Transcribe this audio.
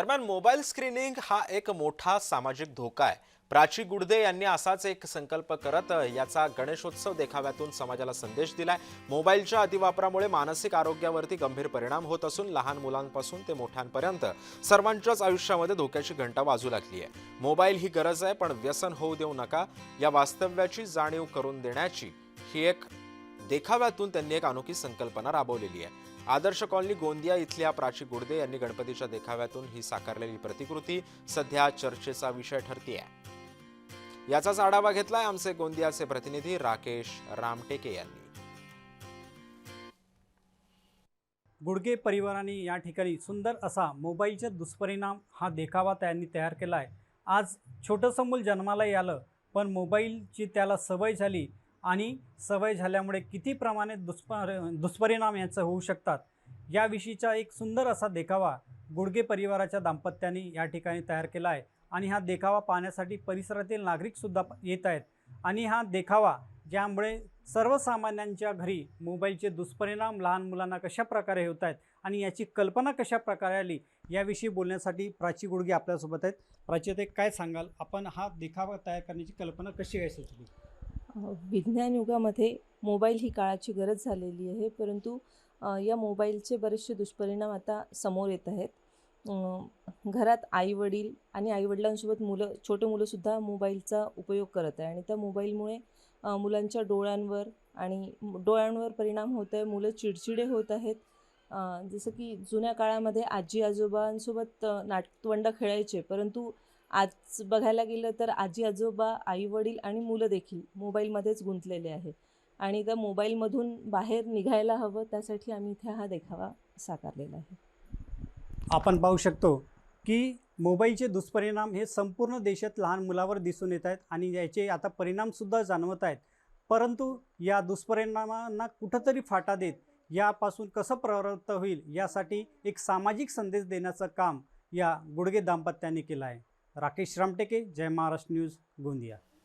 दरम्यान mobile screening हा एक मोठा सामाजिक धोका आहे. प्राची गुडदे यांनी असाच एक संकल्प करत याचा गणेशोत्सव देखाव्यातून समाजाला संदेश दिलाय. मोबाईलच्या अतिवापरामुळे मानसिक आरोग्यावरती गंभीर परिणाम होत असून लहान मुलांपासून ते मोठ्यांपर्यंत सर्वांच्याच आयुष्यामध्ये धोक्याची घंटा वाजू लागली आहे मोबाईल ही गरज आहे पण व्यसन होऊ देऊ नका. या वास्तव्याची जाणीव करून देण्याची ही एक देखाव्यातून त्यांनी एक अनोखी संकल्पना राबवलेली आहे. आदर्श कॉलनी गोंदिया इथल्या प्राची गुडदे यांनी गणपतीच्या देखाव्यातून ही साकारलेली प्रतिकृती सध्या चर्चेचा विषय ठरतीये. याचाच आढावा घेतलाय आमचे गोंदियाचे प्रतिनिधी राकेश रामटेके यांनी. गुडगे परिवाराने या ठिकाणी सुंदर असा मोबाईलचा दुष्परिणाम हा देखावा त्यांनी तयार केला आहे आज छोटंसं मूल जन्माला आलं पण मोबाईलची त्याला सवय झाली आणि सवय झाल्यामुळे किती प्रमाणे दुष्पर दुष्परिणाम याचं होऊ शकतात याविषयीचा एक सुंदर असा देखावा गुडगे परिवाराच्या दाम्पत्याने या ठिकाणी तयार केला आहे. आणि हा देखावा पाहण्यासाठी परिसरातील नागरिकसुद्धा येत आहेत. आणि हा देखावा ज्यामुळे सर्वसामान्यांच्या घरी मोबाईलचे दुष्परिणाम लहान मुलांना कशा प्रकारे होत आहेत आणि याची कल्पना कशा प्रकारे आली याविषयी बोलण्यासाठी प्राची गुडगे आपल्यासोबत आहेत. प्राची ते काय सांगाल? आपण हा देखावा तयार करण्याची कल्पना कशी काय सुचली विज्ञान युगामध्ये मोबाईल ही काळाची गरज झालेली आहे परंतु या मोबाईलचे बरेचसे दुष्परिणाम आता समोर येत आहेत. घरात आईवडील आणि आईवडिलांसोबत मुलं छोटे मुलंसुद्धा मोबाईलचा उपयोग करत आहे आणि त्या मोबाईलमुळे मुलांच्या डोळ्यांवर आणि डोळ्यांवर परिणाम होत आहे मुलं चिडचिडे होत आहेत. जसं की जुन्या काळामध्ये आजी आजोबांसोबत नाटवंड खेळायचे परंतु आज बघायला गेलं तर आजी आजोबा आई वडील आणि मुलं देखील मोबाईलमध्येच गुंतलेले आहे आणि त्या मोबाईलमधून बाहेर निघायला हवं त्यासाठी आम्ही इथे हा देखावा साकारलेला आहे. आपण पाहू शकतो की मोबाईलचे दुष्परिणाम हे संपूर्ण देशात लहान मुलावर दिसून येत आहेत आणि याचे आता परिणामसुद्धा जाणवत आहेत. परंतु या दुष्परिणामांना कुठंतरी फाटा देत यापासून कसं प्रवृत्त होईल यासाठी एक सामाजिक संदेश देण्याचं काम या गुडगे दाम्पत्याने केलं आहे. राकेश रामटेके जय महाराष्ट्र न्यूज गोंदिया.